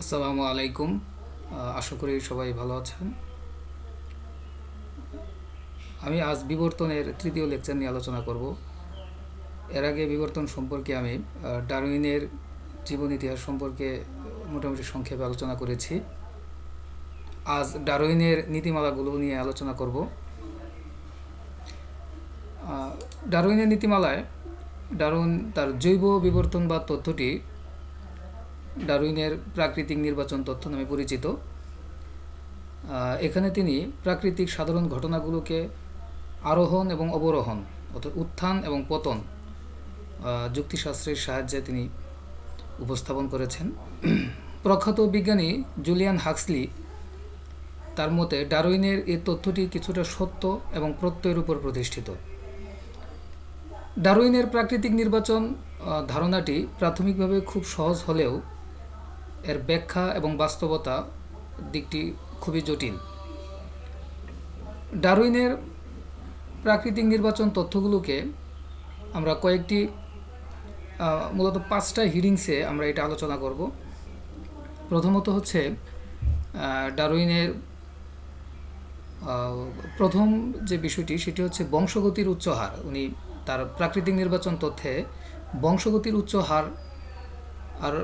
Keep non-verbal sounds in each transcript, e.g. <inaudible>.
আসসালামু আলাইকুম। আশা করি সবাই ভালো আছেন। আমি আজ বিবর্তনের তৃতীয় লেকচার নিয়ে আলোচনা করব। এর আগে বিবর্তন সম্পর্কে আমি ডারউইনের জীবন ইতিহাস সম্পর্কে মোটামুটি সংক্ষেপে আলোচনা করেছি। আজ ডারউইনের নীতিমালাগুলো নিয়ে আলোচনা করব। ডারউইনের নীতিমালায় ডারউইন তার জৈব বিবর্তন বা তথ্যটি ডারউইনের প্রাকৃতিক নির্বাচন তথ্য নামে পরিচিত। এখানে তিনি প্রাকৃতিক সাধারণ ঘটনাগুলোকে আরোহণ এবং অবরোহণ অর্থাৎ উত্থান এবং পতন যুক্তিশাস্ত্রের সাহায্যে তিনি উপস্থাপন করেছেন। প্রখ্যাত বিজ্ঞানী জুলিয়ান হাক্সলি তার মতে ডারউইনের এই তথ্যটি কিছুটা সত্য এবং প্রত্যয়ের উপর প্রতিষ্ঠিত। ডারউইনের প্রাকৃতিক নির্বাচন ধারণাটি প্রাথমিকভাবে খুব সহজ হলেও এর ব্যাখ্যা এবং বাস্তবতা দিকটি খুবই জটিল। ডারউইনের প্রাকৃতিক নির্বাচন তথ্যগুলোকে আমরা কয়েকটি মূলত পাঁচটা হিডিংসে আমরা এটা আলোচনা করব। প্রথমত হচ্ছে আহ, ডারউইনের প্রথম যে বিষয়টি সেটি হচ্ছে বংশগতির উচ্চ হার। উনি তার প্রাকৃতিক নির্বাচন তথ্যে বংশগতির উচ্চ হার আর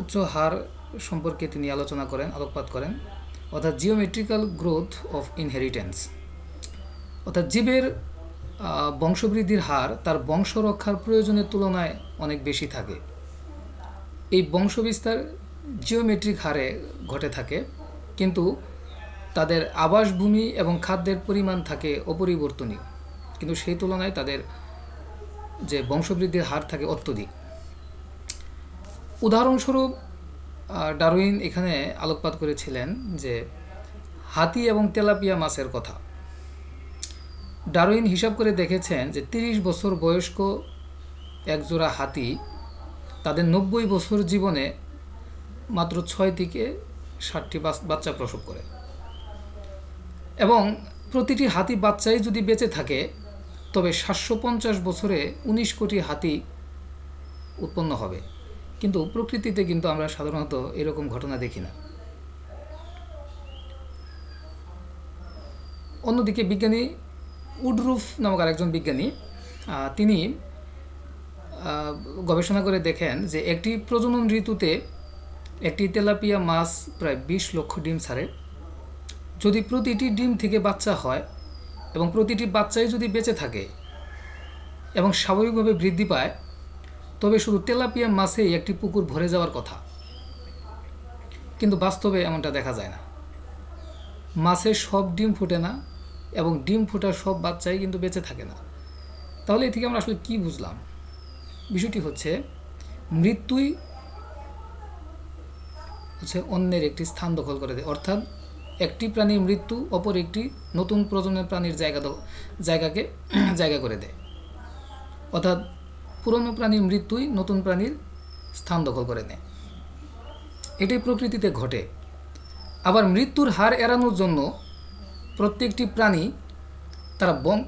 উচ্চ হার সম্পর্কে তিনি আলোচনা করেন, আলোকপাত করেন। অর্থাৎ জিওমেট্রিক্যাল গ্রোথ অফ ইনহেরিটেন্স অর্থাৎ জীবের বংশবৃদ্ধির হার তার বংশ রক্ষার প্রয়োজনের তুলনায় অনেক বেশি থাকে। এই বংশবিস্তার জিওমেট্রিক হারে ঘটে থাকে, কিন্তু তাদের আবাসভূমি এবং খাদ্যের পরিমাণ থাকে অপরিবর্তনীয়। কিন্তু সেই তুলনায় তাদের যে বংশবৃদ্ধির হার থাকে অত্যধিক। উদাহরণস্বরূপ আহ, ডারউইন এখানে আলোকপাত করেছিলেন যে হাতি এবং তেলাপিয়া মাছের কথা। ডারউইন হিসাব করে দেখেছেন যে তিরিশ বছর বয়স্ক একজোড়া হাতি তাদের নব্বই বছর জীবনে মাত্র ছয় থেকে ষাটটি বাচ্চা প্রসব করে। এবং প্রতিটি হাতি বাচ্চাই যদি বেঁচে থাকে তবে সাতশো পঞ্চাশ বছরে উনিশ কোটি হাতি উৎপন্ন হবে। কিন্তু প্রকৃতিতে কিন্তু আমরা সাধারণত এরকম ঘটনা দেখি না। অন্যদিকে বিজ্ঞানী উডরুফ নামক আরেকজন বিজ্ঞানী তিনি গবেষণা করে দেখেন যে একটি প্রজনন ঋতুতে একটি তেলাপিয়া মাছ প্রায় বিশ লক্ষ ডিম ছাড়ে। যদি প্রতিটি ডিম থেকে বাচ্চা হয় এবং প্রতিটি বাচ্চাই যদি বেঁচে থাকে এবং স্বাভাবিকভাবে বৃদ্ধি পায় তবে শুধু তেলাপিয়া মাছেই একটি পুকুর ভরে যাওয়ার কথা। কিন্তু বাস্তবে এমনটা দেখা যায় না। মাছের সব ডিম ফোটে না এবং ডিম ফোটার সব বাচ্চাই কিন্তু বেঁচে থাকে না। তাহলে এ থেকে আমরা আসলে কি বুঝলাম? বিষয়টি হচ্ছে, মৃত্যুই হচ্ছে অন্যের একটি স্থান দখল করে দেয়। অর্থাৎ একটি প্রাণীর মৃত্যু অপর একটি নতুন প্রজন্মের প্রাণীর জায়গা জায়গাকে জায়গা করে দেয়। অর্থাৎ পুরনো প্রাণীর মৃত্যুই নতুন প্রাণীর স্থান দখল করে নেয়। এটাই প্রকৃতিতে ঘটে। আবার মৃত্যুর হার এড়ানোর জন্য প্রত্যেকটি প্রাণী তারা বং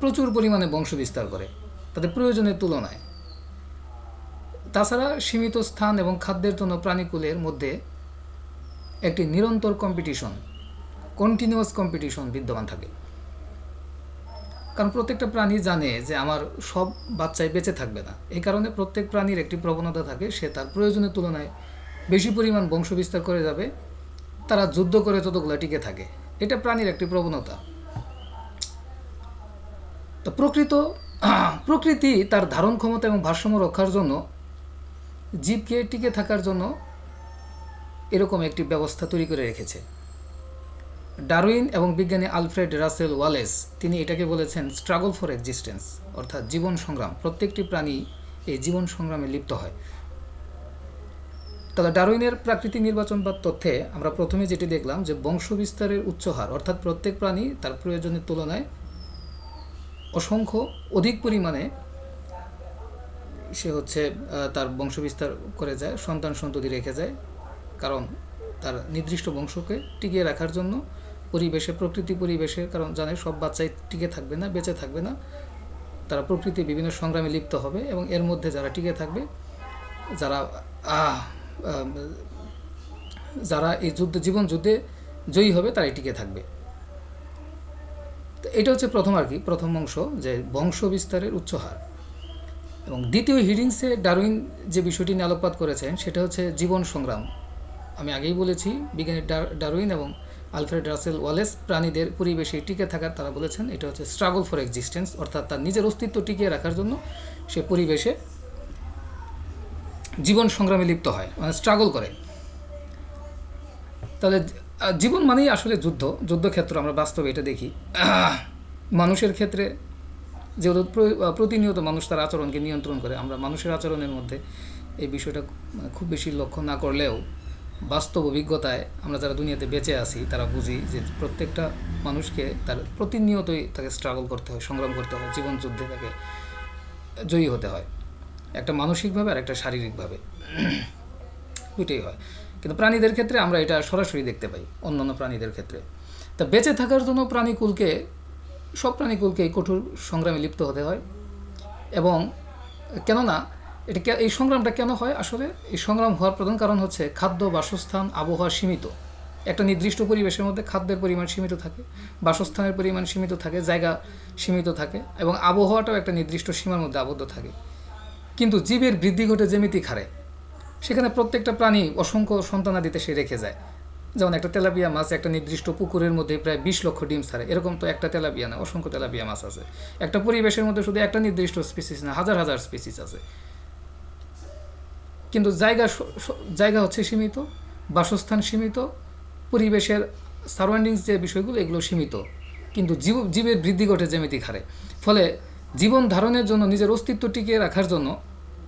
প্রচুর পরিমাণে বংশ বিস্তার করে, তাদের প্রয়োজনের তুলনায়। তাছাড়া সীমিত স্থান এবং খাদ্যের জন্য প্রাণীকুলের মধ্যে একটি নিরন্তর কম্পিটিশন কন্টিনিউয়াস কম্পিটিশন বিদ্যমান থাকে। কারণ প্রত্যেকটা প্রাণী জানে যে আমার সব বাচ্চাই বেঁচে থাকবে না। এই কারণে প্রত্যেক প্রাণীর একটি প্রবণতা থাকে, সে তার প্রয়োজনের তুলনায় বেশি পরিমাণ বংশ বিস্তার করে যাবে, তারা যুদ্ধ করে যতগুলো টিকে থাকে। এটা প্রাণীর একটি প্রবণতা। তো প্রকৃত, <clears throat> প্রকৃতি তার ধারণ ক্ষমতা এবং ভারসাম্য রক্ষার জন্য, জীবকে টিকে থাকার জন্য এরকম একটি ব্যবস্থা তৈরি করে রেখেছে। ডারউইন এবং বিজ্ঞানী আলফ্রেড রাসেল ওয়ালেস, তিনি এটাকে বলেছেন স্ট্রাগল ফর এক্সিস্টেন্স, অর্থাৎ জীবন সংগ্রাম। প্রত্যেকটি প্রাণী এই জীবন সংগ্রামে লিপ্ত হয়। তবে ডারউইনের প্রাকৃতিক নির্বাচন বা তথ্যে আমরা প্রথমে যেটি দেখলাম যে বংশ বিস্তারের উচ্চ হার, অর্থাৎ প্রত্যেক প্রাণী তার প্রয়োজনের তুলনায় অসংখ্য অধিক পরিমাণে সে হচ্ছে তার বংশ বিস্তার করে যায়, সন্তান সন্ততি রেখে যায়, কারণ তার নির্দিষ্ট বংশকে টিকিয়ে রাখার জন্য পরিবেশে, প্রকৃতি পরিবেশে, কারণ জানে সব বাচ্চাই টিকে থাকবে না, বেঁচে থাকবে না। তারা প্রকৃতি বিভিন্ন সংগ্রামে লিপ্ত হবে এবং এর মধ্যে যারা টিকে থাকবে, যারা যারা এই যুদ্ধ, জীবন যুদ্ধে জয়ী হবে, তারাই টিকে থাকবে। তো এটা হচ্ছে প্রথম আর কি, প্রথম অংশ, যে বংশ বিস্তারের উচ্চ হার। এবং দ্বিতীয় হিডিংসে ডারউইন যে বিষয়টি নিয়ে আলোকপাত করেছেন, সেটা হচ্ছে জীবন সংগ্রাম। আমি আগেই বলেছি, বিজ্ঞানী ডার- ডারউইন এবং আলফ্রেড রাসেল ওয়ালেস প্রাণীদের পরিবেশে টিকে থাকার তারা বলেছেন, এটা হচ্ছে স্ট্রাগল ফর এক্সিস্টেন্স অর্থাৎ তার নিজের অস্তিত্ব টিকিয়ে রাখার জন্য সে পরিবেশে জীবন সংগ্রামে লিপ্ত হয় মানে স্ট্রাগল করে। তাহলে জীবন মানেই আসলে যুদ্ধ, যুদ্ধক্ষেত্র আমরা বাস্তবে এটা দেখি। মানুষের ক্ষেত্রে যেহেতু প্র- প্রতিনিয়ত মানুষ তার আচরণকে নিয়ন্ত্রণ করে, আমরা মানুষের আচরণের মধ্যে এই বিষয়টা খুব বেশি লক্ষ্য না করলেও বাস্তব অভিজ্ঞতায় আমরা যারা দুনিয়াতে বেঁচে আছি, তারা বুঝি যে প্রত্যেকটা মানুষকে তার প্রতিনিয়তই তাকে স্ট্রাগল করতে হয়, সংগ্রাম করতে হয় জীবন যুদ্ধে তাকে জয়ী হতে হয়। একটা মানসিকভাবে আর একটা শারীরিকভাবে। দুইটাই হয়। কিন্তু প্রাণীদের ক্ষেত্রে আমরা এটা সরাসরি দেখতে পাই, অন্যান্য প্রাণীদের ক্ষেত্রে। তা বেঁচে থাকার জন্য প্রাণীকুলকে, সব প্রাণীকুলকে কঠোর সংগ্রামে লিপ্ত হতে হয়। এবং কেননা এটা এই সংগ্রামটা কেন হয় আসলে? এই সংগ্রাম হওয়ার প্রধান কারণ হচ্ছে খাদ্য বাসস্থান আবহাওয়া সীমিত। একটা নির্দিষ্ট পরিবেশের মধ্যে খাদ্যের পরিমাণ সীমিত থাকে, বাসস্থানের পরিমাণ সীমিত থাকে, জায়গা সীমিত থাকে এবং আবহাওয়াটাও একটা নির্দিষ্ট সীমার মধ্যে আবদ্ধ থাকে। কিন্তু জীবের বৃদ্ধি ঘটে যেমিতি খারে সেখানে প্রত্যেকটা প্রাণী অসংখ্য সন্তানাদিতে সে রেখে যায়। যেমন একটা তেলাপিয়া মাছ একটা নির্দিষ্ট পুকুরের মধ্যে প্রায় বিশ লক্ষ ডিম ছাড়ে। এরকম তো একটা তেলাপিয়া না, অসংখ্য তেলাপিয়া মাছ আছে। একটা পরিবেশের মধ্যে শুধু একটা নির্দিষ্ট স্পিসিস না, হাজার হাজার স্পিসিস আছে। কিন্তু জায়গা জায়গা হচ্ছে সীমিত, বাসস্থান সীমিত, পরিবেশের সারাউন্ডিংস যে বিষয়গুলো, এগুলো সীমিত। কিন্তু জীব, জীবের বৃদ্ধি ঘটে জ্যামিতিক হারে। ফলে জীবন ধারণের জন্য, নিজের অস্তিত্ব টিকিয়ে রাখার জন্য,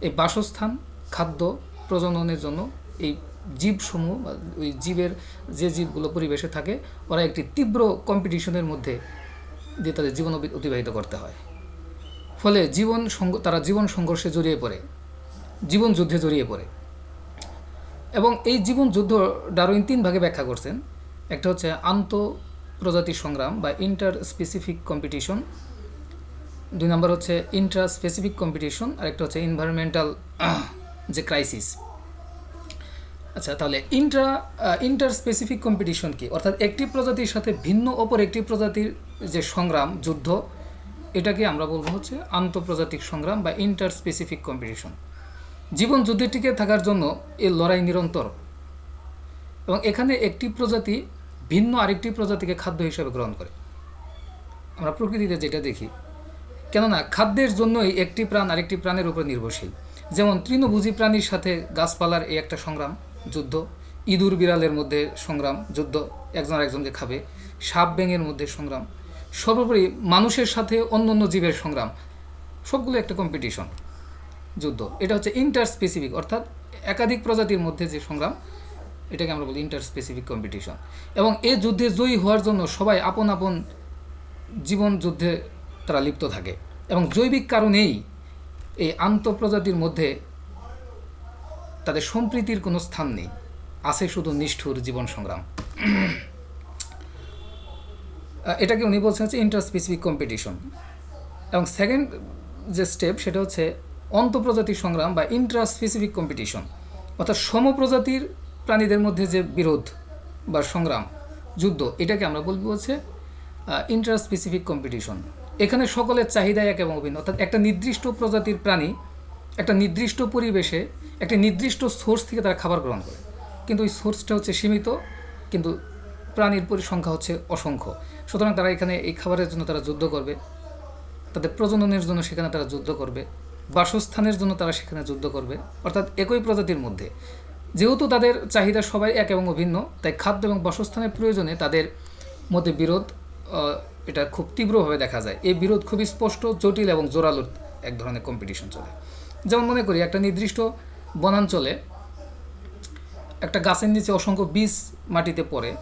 এই বাসস্থান, খাদ্য প্রজননের জন্য, এই জীবসমূহ ওই জীবের যে জীবগুলো পরিবেশে থাকে, ওরা একটি তীব্র কম্পিটিশনের মধ্যে দিয়ে তাদের জীবন অতিবাহিত করতে হয়। ফলে জীবন তারা জীবন সংঘর্ষে জড়িয়ে পড়ে। জীবন যুদ্ধে জড়িয়ে পড়ে। এবং এই জীবন যুদ্ধ ডারউইন তিন ভাগে ব্যাখ্যা করছেন। একটা হচ্ছে আন্ত প্রজাতি সংগ্রাম বা ইন্টার স্পেসিফিক কম্পিটিশন। দুই নম্বর হচ্ছে ইন্ট্রা স্পেসিফিক কম্পিটিশন। আর একটা হচ্ছে এনভায়রনমেন্টাল যে ক্রাইসিস। আচ্ছা তাহলে ইন্ট্রা ইন্টার স্পেসিফিক কম্পিটিশন কি? অর্থাৎ একটি প্রজাতির সাথে ভিন্ন অপর একটি প্রজাতির যে সংগ্রাম, যুদ্ধ, এটাকে আমরা বলব হচ্ছে আন্তঃপ্রজাতিক সংগ্রাম বা ইন্টার স্পেসিফিক কম্পিটিশন। জীবন যুদ্ধে টিকে থাকার জন্য এই লড়াই নিরন্তর। এবং এখানে একটি প্রজাতি ভিন্ন আরেকটি প্রজাতিকে খাদ্য হিসেবে গ্রহণ করে। আমরা প্রকৃতিতে যেটা দেখি, কেননা খাদ্যের জন্যই একটি প্রাণ আরেকটি প্রাণের উপর নির্ভরশীল। যেমন তৃণভোজী প্রাণীর সাথে গাছপালার এই একটা সংগ্রাম, যুদ্ধ, ইঁদুর বিড়ালের মধ্যে সংগ্রাম, যুদ্ধ, একজন আরেকজনকে খাবে, সাপ ব্যাঙের মধ্যে সংগ্রাম, সর্বোপরি মানুষের সাথে অন্য অন্য জীবের সংগ্রাম, সবগুলো একটা কম্পিটিশন যুদ্ধ। এটা হচ্ছে ইন্টার স্পেসিফিক অর্থাৎ একাধিক প্রজাতির মধ্যে যে সংগ্রাম, এটাকে আমরা বলি ইন্টার স্পেসিফিক কম্পিটিশন এবং এই যুদ্ধে জয়ী হওয়ার জন্য সবাই আপন আপন জীবন যুদ্ধে তারা লিপ্ত থাকে। এবং জৈবিক কারণেই এই আন্তঃপ্রজাতির মধ্যে তাদের সম্প্রীতির কোনো স্থান নেই। আছে শুধু নিষ্ঠুর জীবন সংগ্রাম। এটাকে উনি বলছেন হচ্ছে ইন্টার স্পেসিফিক কম্পিটিশন এবং সেকেন্ড যে স্টেপ সেটা হচ্ছে অন্তঃপ্রজাতিক সংগ্রাম বা ইন্ট্রা স্পেসিফিক কম্পিটিশন অর্থাৎ সমপ্রজাতির প্রাণীদের মধ্যে যে বিরোধ বা সংগ্রাম, যুদ্ধ, এটাকে আমরা বলব হচ্ছে ইন্ট্রা স্পেসিফিক কম্পিটিশন এখানে সকলের চাহিদা এক এবং অভিন্ন, অর্থাৎ একটা নির্দিষ্ট প্রজাতির প্রাণী একটা নির্দিষ্ট পরিবেশে, একটা নির্দিষ্ট সোর্স থেকে তারা খাবার গ্রহণ করে। কিন্তু ওই সোর্সটা হচ্ছে সীমিত, কিন্তু প্রাণীর পরিসংখ্যা হচ্ছে অসংখ্য। সুতরাং তারা এখানে এই খাবারের জন্য তারা যুদ্ধ করবে, তাদের প্রজননের জন্য সেখানে তারা যুদ্ধ করবে। বাসস্থানের জন্য তারা সেখানে যুদ্ধ করবে। অর্থাৎ একই প্রজাতির মধ্যে। যেহেতু তাদের চাহিদা সবাই এক এবং অভিন্ন, তাই খাদ্য এবং বাসস্থানের প্রয়োজনে তাদের মধ্যে বিরোধ এটা খুব তীব্রভাবে দেখা যায়। এই বিরোধ খুবই স্পষ্ট, জটিল এবং জোরালো এক ধরনের কম্পিটিশন চলে। যেমন মনে করি, একটা নির্দিষ্ট বনাঞ্চলে একটা গাছের নিচে অসংখ্য বীজ মাটিতে পড়ে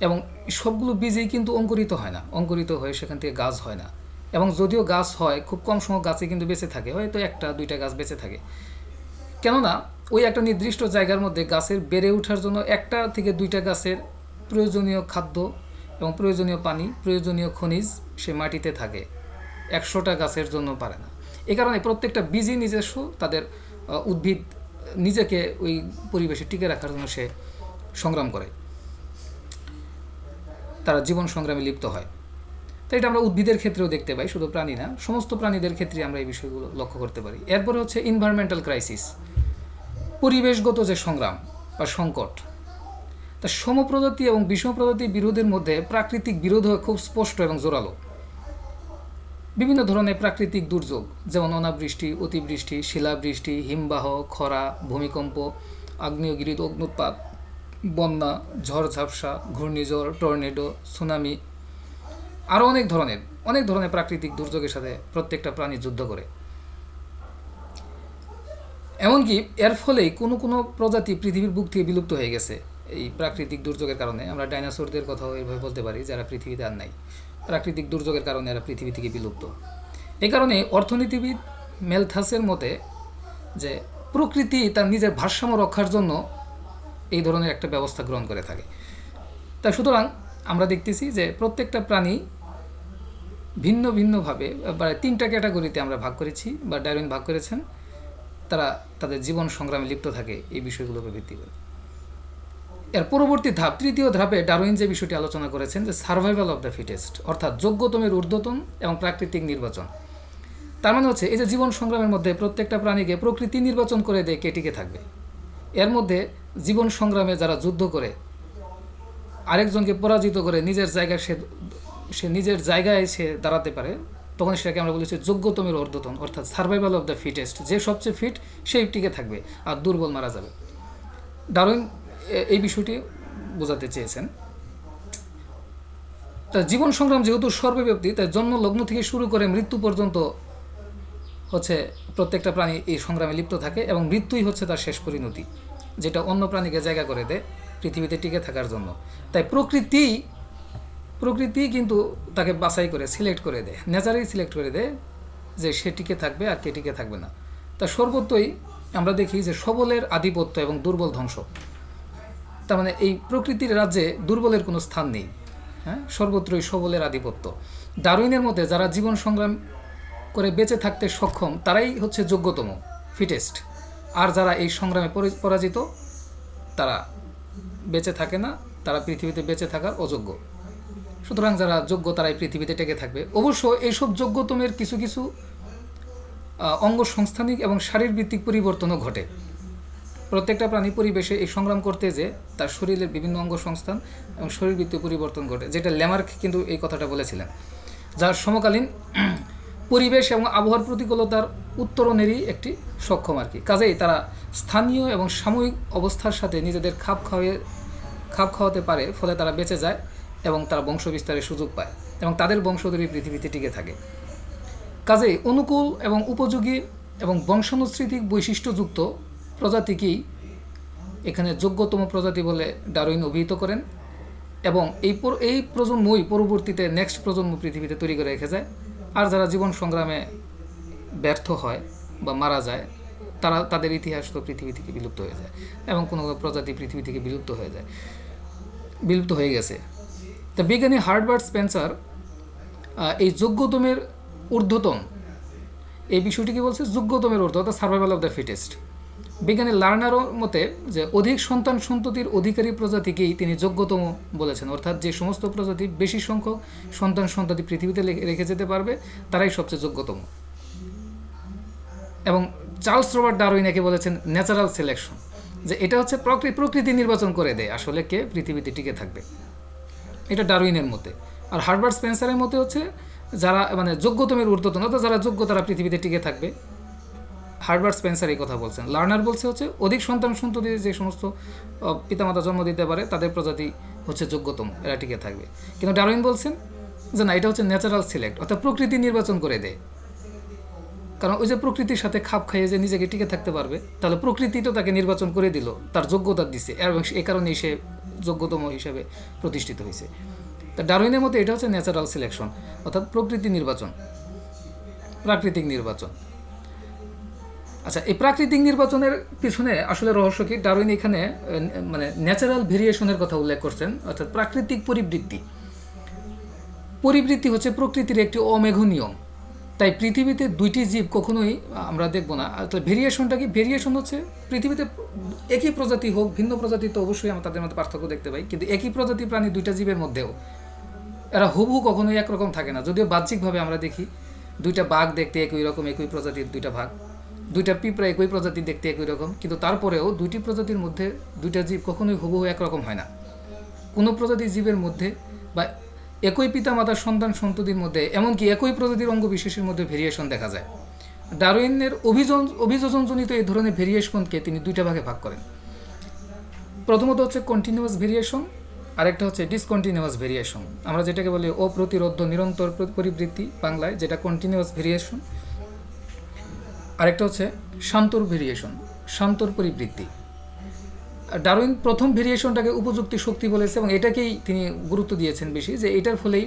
এবং সবগুলো বীজেই কিন্তু অঙ্কুরিত হয় না। অঙ্কুরিত হয়ে সেখান থেকে গাছ হয় না। এবং যদিও গাছ হয়, খুব কম সময় গাছে কিন্তু বেঁচে থাকে, হয়তো একটা, দুইটা গাছ বেঁচে থাকে। কেননা, ওই একটা নির্দিষ্ট জায়গার মধ্যে গাছের বেড়ে ওঠার জন্য একটা থেকে দুইটা গাছের প্রয়োজনীয় খাদ্য এবং প্রয়োজনীয় পানি, প্রয়োজনীয় খনিজ সে মাটিতে থাকে। একশোটা গাছের জন্য পারে না। এ কারণে প্রত্যেকটা বীজই নিজস্ব, তাদের উদ্ভিদ নিজেকে ওই পরিবেশে টিকে রাখার জন্য সে সংগ্রাম করে। তারা জীবন সংগ্রামে লিপ্ত হয়। তো এটা আমরা উদ্ভিদের ক্ষেত্রেও দেখতে পাই, শুধু প্রাণী না, সমস্ত প্রাণীদের ক্ষেত্রে আমরা এই বিষয়গুলো লক্ষ্য করতে পারি। এরপরে হচ্ছে ইনভায়রনমেন্টাল ক্রাইসিস পরিবেশগত যে সংগ্রাম বা সংকট, তা সমপ্রজাতি এবং বিষম প্রজাতি বিরোধের মধ্যে প্রাকৃতিক বিরোধ খুব স্পষ্ট এবং জোরালো। বিভিন্ন ধরনের প্রাকৃতিক দুর্যোগ, যেমন অনাবৃষ্টি, অতিবৃষ্টি, শিলাবৃষ্টি, হিমবাহ, খরা, ভূমিকম্প, আগ্নেয়গিরি, অগ্নুৎপাত, বন্যা, ঝড়, ঝাপসা, ঘূর্ণিঝড়, টর্নেডো, সুনামি আরও অনেক ধরনের অনেক ধরনের প্রাকৃতিক দুর্যোগের সাথে প্রত্যেকটা প্রাণী যুদ্ধ করে। এমনকি এর ফলেই কোনো কোনো প্রজাতি পৃথিবীর বুক থেকে বিলুপ্ত হয়ে গেছে। এই প্রাকৃতিক দুর্যোগের কারণে আমরা ডাইনোসরদের কথাও এভাবে বলতে পারি, যারা পৃথিবীতে আর নাই। প্রাকৃতিক দুর্যোগের কারণে এরা পৃথিবী থেকে বিলুপ্ত। এই কারণে অর্থনীতিবিদ মেলথাসের মতে যে প্রকৃতি তার নিজের ভারসাম্য রক্ষার জন্য এই ধরনের একটা ব্যবস্থা গ্রহণ করে থাকে। তা সুতরাং আমরা দেখতেছি যে প্রত্যেকটা প্রাণী ভিন্ন ভিন্নভাবে তিনটা ক্যাটাগরিতে আমরা ভাগ করেছি বা ডারউইন ভাগ করেছেন। তারা তাদের জীবন সংগ্রামে লিপ্ত থাকে এই বিষয়গুলোকে ভিত্তি করে। এর পরবর্তী ধাপ, তৃতীয় ধাপে ডারউইন যে বিষয়টি আলোচনা করেছেন যে সার্ভাইভাল অফ দ্য ফিটেস্ট অর্থাৎ যোগ্যতমের ঊর্ধ্বতন এবং প্রাকৃতিক নির্বাচন। তার মানে হচ্ছে এই যে জীবন সংগ্রামের মধ্যে প্রত্যেকটা প্রাণীকে প্রকৃতি নির্বাচন করে দেয় কে টিকে থাকবে। এর মধ্যে জীবন সংগ্রামে যারা যুদ্ধ করে, আরেকজনকে পরাজিত করে নিজের জায়গায় সে সে নিজের জায়গায় সে দাঁড়াতে পারে, তখন সেটাকে আমরা বলেছি যোগ্যতমের ঊর্ধ্বতন, অর্থাৎ সার্ভাইভাল অফ দ্য ফিটেস্ট যে সবচেয়ে ফিট সেই টিকে থাকবে আর দুর্বল মারা যাবে। ডারউইন এ- এই বিষয়টি বোঝাতে চেয়েছেন। তার জীবন সংগ্রাম যেহেতু সর্বব্যাপী, তাই জন্ম লগ্ন থেকে শুরু করে মৃত্যু পর্যন্ত হচ্ছে প্রত্যেকটা প্রাণী এই সংগ্রামে লিপ্ত থাকে এবং মৃত্যুই হচ্ছে তার শেষ পরিণতি, যেটা অন্য প্রাণীকে জায়গা করে দেয়, পৃথিবীতে টিকে থাকার জন্য। তাই প্রকৃতি প্রকৃতি কিন্তু তাকে বাছাই করে সিলেক্ট করে দেয়। নেচারেই সিলেক্ট করে দেয় যে সে টিকে থাকবে আর কে টিকে থাকবে না। তা সর্বত্রই আমরা দেখি যে সবলের আধিপত্য এবং দুর্বল ধ্বংস। তার মানে এই প্রকৃতির রাজ্যে দুর্বলের কোনো স্থান নেই। হ্যাঁ? সর্বত্রই সবলের আধিপত্য। ডারউইনের মতে যারা জীবন সংগ্রাম করে বেঁচে থাকতে সক্ষম, তারাই হচ্ছে যোগ্যতম ফিটেস্ট আর যারা এই সংগ্রামে পরি- পরাজিত, তারা বেঁচে থাকে না, তারা পৃথিবীতে বেঁচে থাকার অযোগ্য। সুতরাং যারা যোগ্য তারাই পৃথিবীতে টেকে থাকবে। অবশ্য এইসব যোগ্যতমের কিছু কিছু অঙ্গ সংস্থানিক এবং শারীরভিত্তিক পরিবর্তনও ঘটে। প্রত্যেকটা প্রাণী পরিবেশে এই সংগ্রাম করতে যে তার শরীরের বিভিন্ন অঙ্গ সংস্থান এবং শরীরবৃত্তীয় পরিবর্তন ঘটে, যেটা ল্যামার্ক কিন্তু এই কথাটা বলেছিলেন। যার সমকালীন <clears throat> পরিবেশ এবং আবহাওয়ার প্রতিকূলতার উত্তরণেরই একটি সক্ষম আর কি। কাজেই তারা স্থানীয় এবং সাময়িক অবস্থার সাথে নিজেদের খাপ খাওয়িয়ে খাপ খাওয়াতে পারে, ফলে তারা বেঁচে যায়। এবং তারা বংশ বিস্তারের সুযোগ পায় এবং তাদের বংশধরই পৃথিবীতে টিকে থাকে। কাজেই অনুকূল এবং উপযোগী এবং বংশানুস্মৃতিক বৈশিষ্ট্যযুক্ত প্রজাতিকেই এখানে যোগ্যতম প্রজাতি বলে ডারউইন অভিহিত করেন এবং এই এই প্রজন্মই পরবর্তীতে নেক্সট প্রজন্ম পৃথিবীতে তৈরি করে রেখে যায়। আর যারা জীবন সংগ্রামে ব্যর্থ হয় বা মারা যায়, তারা তাদের ইতিহাস তো পৃথিবী থেকে বিলুপ্ত হয়ে যায় এবং কোনো প্রজাতি পৃথিবী থেকে বিলুপ্ত হয়ে যায়। বিলুপ্ত হয়ে গেছে। তা বিজ্ঞানী হার্ডবার্ট স্পেন্সার এই যোগ্যতমের ঊর্ধ্বতন এই বিষয়টি বিষয়টিকে বলছে? যোগ্যতমের ঊর্ধ্ব, অর্থাৎ সার্ভাইভাল অফ দ্য ফিটেস্ট বিজ্ঞানী লার্নারও মতে যে অধিক সন্তান সন্ততির অধিকারী প্রজাতিকেই তিনি যোগ্যতম বলেছেন। অর্থাৎ যে সমস্ত প্রজাতি বেশি সংখ্যক সন্তান সন্ততি পৃথিবীতে রেখে যেতে পারবে, তারাই সবচেয়ে যোগ্যতম। এবং চার্লস রবার্ট ডারউইন একে বলেছেন ন্যাচারাল সিলেকশন, যে এটা হচ্ছে প্রকৃতি নির্বাচন করে দেয়। আসলে কে? পৃথিবীতে টিকে থাকবে। এটা ডারউইনের মতে। আর হার্বার্ট স্পেন্সারের মতে হচ্ছে যারা মানে যোগ্যতমের ঊর্ধ্বতন, অর্থাৎ যারা যোগ্য তারা পৃথিবীতে টিকে থাকবে। হার্বার্ট স্পেন্সার এই কথা বলছেন। লার্নার বলছে হচ্ছে, অধিক সন্তান সন্ততি যে সমস্ত পিতামাতা জন্ম দিতে পারে, তাদের প্রজাতি হচ্ছে যোগ্যতম, এরা টিকে থাকবে। কিন্তু ডারউইন বলছেন যে না, এটা হচ্ছে ন্যাচারাল সিলেক্ট অর্থাৎ প্রকৃতি নির্বাচন করে দেয়। কারণ ওই যে প্রকৃতির সাথে খাপ খাইয়ে যে নিজেকে টিকে থাকতে পারবে, তাহলে প্রকৃতি তো তাকে নির্বাচন করে দিল, তার যোগ্যতা দিছে, এবং এ কারণেই সে যোগ্যতম হিসেবে প্রতিষ্ঠিত হয়েছে। তা ডারউইনের মতে এটা হচ্ছে ন্যাচারাল সিলেকশন অর্থাৎ প্রকৃতি নির্বাচন, প্রাকৃতিক নির্বাচন। আচ্ছা এই প্রাকৃতিক নির্বাচনের পিছনে আসলে রহস্য কি? ডারউইন এখানে মানে ন্যাচারাল ভেরিয়েশনের কথা উল্লেখ করছেন, অর্থাৎ প্রাকৃতিক পরিবৃত্তি। পরিবৃত্তি হচ্ছে প্রকৃতির একটি অমেঘ নিয়ম তাই পৃথিবীতে দুইটি জীব কখনোই আমরা দেখব না। তাহলে ভেরিয়েশনটা কি? ভেরিয়েশন হচ্ছে পৃথিবীতে একই প্রজাতি হোক, ভিন্ন প্রজাতি তো অবশ্যই আমরা তাদের মধ্যে পার্থক্য দেখতে পাই। কিন্তু একই প্রজাতি প্রাণী দুইটা জীবের মধ্যেও এরা হুবহু কখনোই একরকম থাকে না। যদিও বাহ্যিকভাবে আমরা দেখি, দুইটা বাঘ দেখতে একই রকম, একই প্রজাতির দুইটা ভাগ দুইটা পিঁপড়া একই প্রজাতির দেখতে একই রকম, কিন্তু তারপরেও দুইটি প্রজাতির মধ্যে দুইটা জীব কখনোই হুবহু একরকম হয় না। কোনো প্রজাতির জীবের মধ্যে বা একই পিতা মাতার সন্তান সন্ততির মধ্যে, এমনকি একই প্রজাতির অঙ্গ বিশেষের মধ্যে ভেরিয়েশন দেখা যায়। ডারউইনের অভিযোজন অভিযোজনজনিত এই ধরনের ভেরিয়েশনকে তিনি দুইটা ভাগে ভাগ করেন। প্রথমত হচ্ছে কন্টিনিউয়াস ভেরিয়েশন আরেকটা হচ্ছে ডিসকন্টিনিউয়াস ভেরিয়েশন আমরা যেটাকে বলি অপ্রতিরোধ নিরন্তর প্র- পরিবৃত্তি বাংলায়, যেটা কন্টিনিউয়াস ভেরিয়েশন আরেকটা হচ্ছে শান্তর ভেরিয়েশন শান্তর পরিবৃত্তি। ডারউইন প্রথম ভেরিয়েশনটাকে উপযুক্তি শক্তি বলেছে এবং এটাকেই তিনি গুরুত্ব দিয়েছেন বেশি যে এটার ফলেই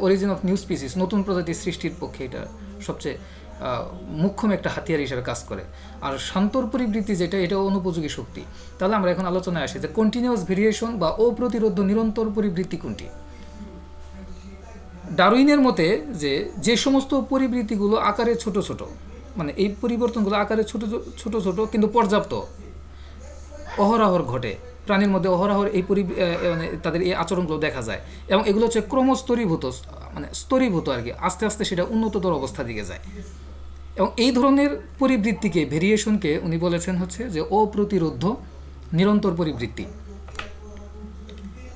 অরিজিন অফ নিউ স্পিসিস নতুন প্রজাতি সৃষ্টির পক্ষে এটা সবচেয়ে মুখ্যম একটা হাতিয়ার হিসেবে কাজ করে। আর শান্তর পরিবৃত্তি যেটা এটা অনুপযোগী শক্তি। তাহলে আমরা এখন আলোচনায় আসি যে কন্টিনিউয়াস ভেরিয়েশন বা অপ্রতিরোধ নিরন্তর পরিবৃত্তি কোনটি? ডারউইনের মতে যে যে সমস্ত পরিবৃত্তিগুলো আকারে ছোট ছোট মানে এই পরিবর্তনগুলো আকারে ছোট ছোট ছোট কিন্তু পর্যাপ্ত অহরহর ঘটে। প্রাণীর মধ্যে অহরহর এই পরি মানে তাদের এই আচরণগুলো দেখা যায়। এবং এগুলো হচ্ছে ক্রমস্তরীভূত মানে স্তরীভূত আর কি। আস্তে আস্তে সেটা উন্নততর অবস্থা দিকে যায়। এবং এই ধরনের পরিবৃত্তিকে, ভেরিয়েশনকে উনি বলেছেন হচ্ছে যে অপ্রতিরোধ, নিরন্তর পরিবৃত্তি।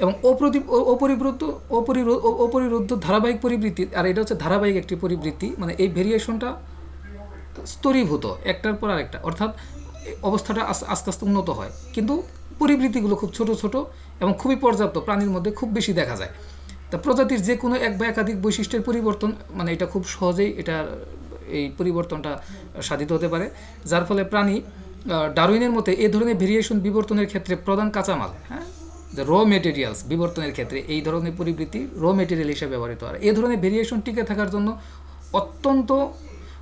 এবং অপ্রতি অপরিবৃত্ত অপরিরুদ্ধ ধারাবাহিক পরিবৃত্তি, আর এটা হচ্ছে ধারাবাহিক একটি পরিবৃত্তি মানে এই ভেরিয়েশনটা স্তরীভূত, একটার পর আরেকটা। অর্থাৎ অবস্থাটা আস্তে আস্তে উন্নত হয়। কিন্তু পরিবৃতিগুলো খুব ছোট ছোট এবং খুবই পর্যাপ্ত, প্রাণীর মধ্যে খুব বেশি দেখা যায়। তা প্রজাতির যে কোনো এক বা একাধিক বৈশিষ্ট্যের পরিবর্তন মানে এটা খুব সহজেই এটা এই পরিবর্তনটা সাধিত হতে পারে। যার ফলে প্রাণী ডারউইনের মতে এ ধরনের ভেরিয়েশন বিবর্তনের ক্ষেত্রে প্রধান কাঁচামাল হ্যাঁ? যে র মেটেরিয়ালস বিবর্তনের ক্ষেত্রে এই ধরনের পরিবৃতি র মেটেরিয়াল হিসেবে ব্যবহৃত হয়। এই ধরনের ভেরিয়েশন টিকে থাকার জন্য অত্যন্ত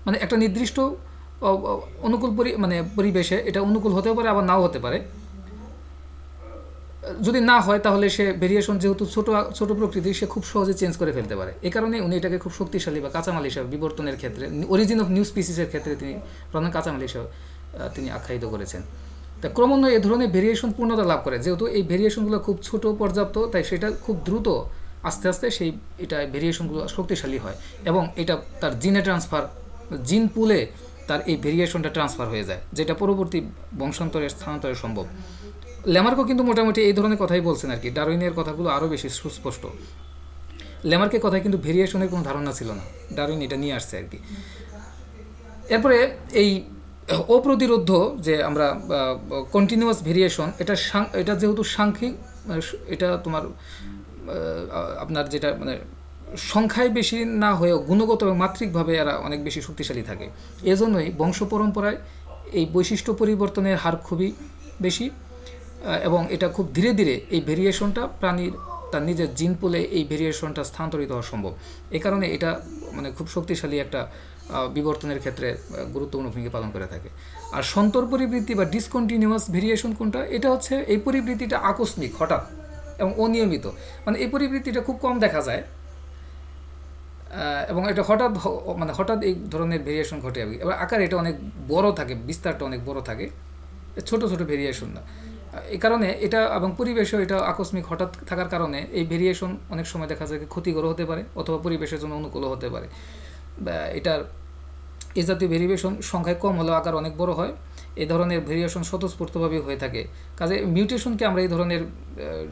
মানে একটা নির্দিষ্ট অনুকূল পরি মানে পরিবেশে এটা অনুকূল হতেও পারে, আবার নাও হতে পারে। যদি না হয় তাহলে সে ভেরিয়েশন যেহেতু ছোট ছোট প্রকৃতি সে খুব সহজে চেঞ্জ করে ফেলতে পারে। এ কারণে উনি এটাকে খুব শক্তিশালী বা কাঁচামাল হিসাবে, বিবর্তনের ক্ষেত্রে অরিজিন অফ নিউ স্পিসিসের ক্ষেত্রে তিনি প্রধান কাঁচামাল হিসাবে তিনি আখ্যায়িত করেছেন। তা ক্রমান্বয়ে এ ধরনের ভেরিয়েশন পূর্ণতা লাভ করে। যেহেতু এই ভেরিয়েশনগুলো খুব ছোট পর্যাপ্ত, তাই সেটা খুব দ্রুত আস্তে আস্তে সেই, এটা ভেরিয়েশনগুলো শক্তিশালী হয়। এবং এটা তার জিনে ট্রান্সফার জিন পুলে তার এই ভেরিয়েশনটা ট্রান্সফার হয়ে যায়, যেটা পরবর্তী বংশান্তরের স্থানান্তরে সম্ভব। ল্যামার্কও কিন্তু মোটামুটি এই ধরনের কথাই বলছেন আর কি, ডারউইনের কথাগুলো আরও বেশি সুস্পষ্ট। ল্যামার্কের কথায় কিন্তু ভেরিয়েশনের কোনো ধারণা ছিল না, ডারউইন এটা নিয়ে আসছে আর কি। এরপরে এই অপ্রতিরোধ যে আমরা কন্টিনিউয়াস ভেরিয়েশন এটা এটা যেহেতু সাংখ্যিক এটা তোমার আপনার যেটা মানে সংখ্যায় বেশি না হয়েও গুণগত এবং মাত্রিকভাবে এরা অনেক বেশি শক্তিশালী থাকে। এজন্যই বংশ পরম্পরায় এই বৈশিষ্ট্য পরিবর্তনের হার খুবই বেশি এবং এটা খুব ধীরে ধীরে এই ভেরিয়েশনটা প্রাণীর তার নিজের জিন পুলে এই ভেরিয়েশনটা স্থানান্তরিত হওয়া সম্ভব। এই কারণে এটা মানে খুব শক্তিশালী একটা বিবর্তনের ক্ষেত্রে গুরুত্বপূর্ণ ভূমিকা পালন করে থাকে। আর সন্তর পরিবৃত্তি বা ডিসকন্টিনিউয়াস ভেরিয়েশন কোনটা? এটা হচ্ছে এই পরিবৃত্তিটা আকস্মিক, হঠাৎ এবং অনিয়মিত। মানে এই পরিবৃত্তিটা খুব কম দেখা যায় এবং এটা হঠাৎ মানে হঠাৎ এই ধরনের ভেরিয়েশন ঘটে আর। এবার আকার এটা অনেক বড় থাকে, বিস্তারটা অনেক বড় থাকে ছোট ছোট ভেরিয়েশন না। এই কারণে এটা এবং পরিবেশেও এটা আকস্মিক হঠাৎ থাকার কারণে এই ভেরিয়েশন অনেক সময় দেখা যায় ক্ষতিকর হতে পারে অথবা পরিবেশের জন্য অনুকূল হতে পারে। এটার এ জাতীয় ভেরিয়েশন সংখ্যায় কম হলেও আকার অনেক বড় হয়। এই ধরনের ভেরিয়েশন স্বতঃস্ফূর্তভাবে হয়ে থাকে। কাজে মিউটেশনকে আমরা এই ধরনের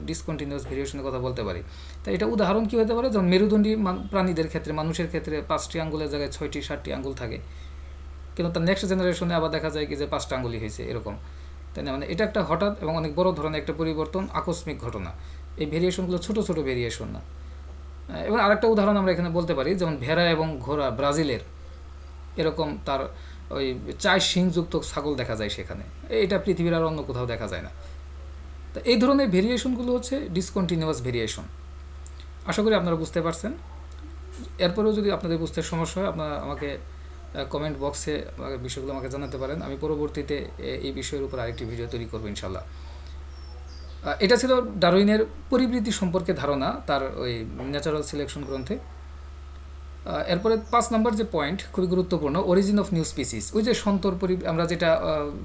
ডিসকন্টিনিউয়াস ভেরিয়েশনের কথা বলতে পারি। তাই এটা উদাহরণ কী হতে পারে? যেমন মেরুদণ্ডী প্রাণীদের ক্ষেত্রে মানুষের ক্ষেত্রে পাঁচটি আঙ্গুলের জায়গায় ছয়টি সাতটি আঙ্গুল থাকে। কিন্তু তার নেক্সট জেনারেশনে আবার দেখা যায় কি যে পাঁচটা আঙ্গুলই হয়েছে এরকম। তাই না? মানে এটা একটা হঠাৎ এবং অনেক বড় ধরনের একটা পরিবর্তন আকস্মিক ঘটনা। এই ভেরিয়েশনগুলো ছোট ছোট ভেরিয়েশন না। আহ, এবং আরেকটা উদাহরণ আমরা এখানে বলতে পারি। যেমন ভেড়া এবং ঘোড়া ব্রাজিলের। এরকম তার ওই চার শিংযুক্ত ছাগল দেখা যায় সেখানে। এটা পৃথিবীর আর অন্য কোথাও দেখা যায় না। তো এই ধরনের ভেরিয়েশনগুলো হচ্ছে ডিসকন্টিনিউয়াস ভেরিয়েশন আশা করি আপনারা বুঝতে পারছেন। এরপরেও যদি আপনাদের বুঝতে সমস্যা হয়, আপনারা আমাকে কমেন্ট বক্সে বিষয়গুলো আমাকে জানাতে পারেন। আমি পরবর্তীতে এই বিষয়ের উপর আরেকটি ভিডিও তৈরি করব ইনশাল্লাহ এটা ছিল ডারউইনের পরিবৃতি সম্পর্কে ধারণা, তার ওই ন্যাচারাল সিলেকশন গ্রন্থে। এরপরে পাঁচ নম্বর যে পয়েন্ট খুবই গুরুত্বপূর্ণ অরিজিন অফ নিউ স্পিসিস ওই যে সন্তর পরি, আমরা যেটা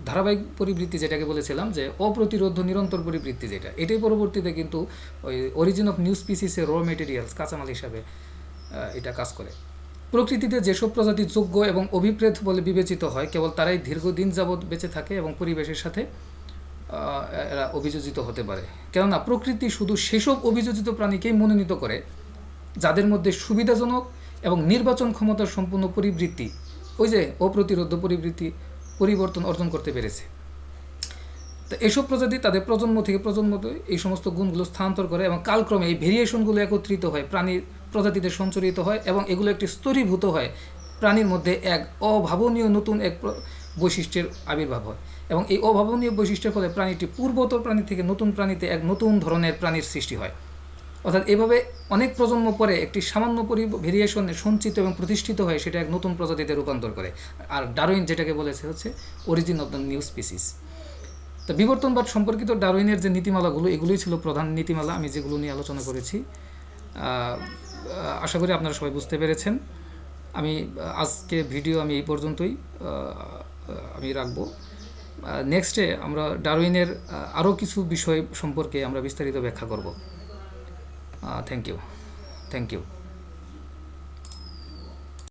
ধারাবাহিক পরিবৃত্তি যেটাকে বলেছিলাম, যে অপ্রতিরোধ নিরন্তর পরিবৃত্তি যেটা, এটাই পরবর্তীতে কিন্তু ওই origin of new স্পিসিসের raw materials কাঁচামাল হিসাবে এটা কাজ করে। প্রকৃতিতে যেসব প্রজাতি যোগ্য এবং অভিপ্রেত বলে বিবেচিত হয়, কেবল তারাই দীর্ঘদিন যাবৎ বেঁচে থাকে এবং পরিবেশের সাথে এরা অভিযোজিত হতে পারে। কেননা প্রকৃতি শুধু সেসব অভিযোজিত প্রাণীকেই মনোনীত করে, যাদের মধ্যে সুবিধাজনক এবং নির্বাচন ক্ষমতার সম্পূর্ণ পরিবৃত্তি, ওই যে অপ্রতিরোধ পরিবৃত্তি, পরিবর্তন অর্জন করতে পেরেছে। তো এসব প্রজাতি তাদের প্রজন্ম থেকে প্রজন্মতে এই সমস্ত গুণগুলো স্থানান্তর করে এবং কালক্রমে এই ভেরিয়েশনগুলো একত্রিত হয় প্রাণীর প্রজাতিতে সঞ্চরিত হয় এবং এগুলো একটি স্তরীভূত হয়। প্রাণীর মধ্যে এক অভাবনীয় নতুন এক বৈশিষ্ট্যের আবির্ভাব হয় এবং এই অভাবনীয় বৈশিষ্ট্যের ফলে প্রাণীটি পূর্বতর প্রাণী থেকে নতুন প্রাণীতে এক নতুন ধরনের প্রাণীর সৃষ্টি হয়। অর্থাৎ এভাবে অনেক প্রজন্ম পরে একটি সামান্য পরি ভেরিয়েশনে সঞ্চিত এবং প্রতিষ্ঠিত হয় সেটা এক নতুন প্রজাতিতে রূপান্তর করে। আর ডারউইন যেটাকে বলেছে হচ্ছে origin of the new species তো বিবর্তনবাদ সম্পর্কিত ডারউইনের যে নীতিমালাগুলো, এগুলোই ছিল প্রধান নীতিমালা, আমি যেগুলো নিয়ে আলোচনা করেছি। আশা করি আপনারা সবাই বুঝতে পেরেছেন। আমি আজকে ভিডিও আমি এই পর্যন্তই আমি রাখব। নেক্সটে আমরা ডারউইনের আরও কিছু বিষয় সম্পর্কে আমরা বিস্তারিত ব্যাখ্যা করব। Thank you thank you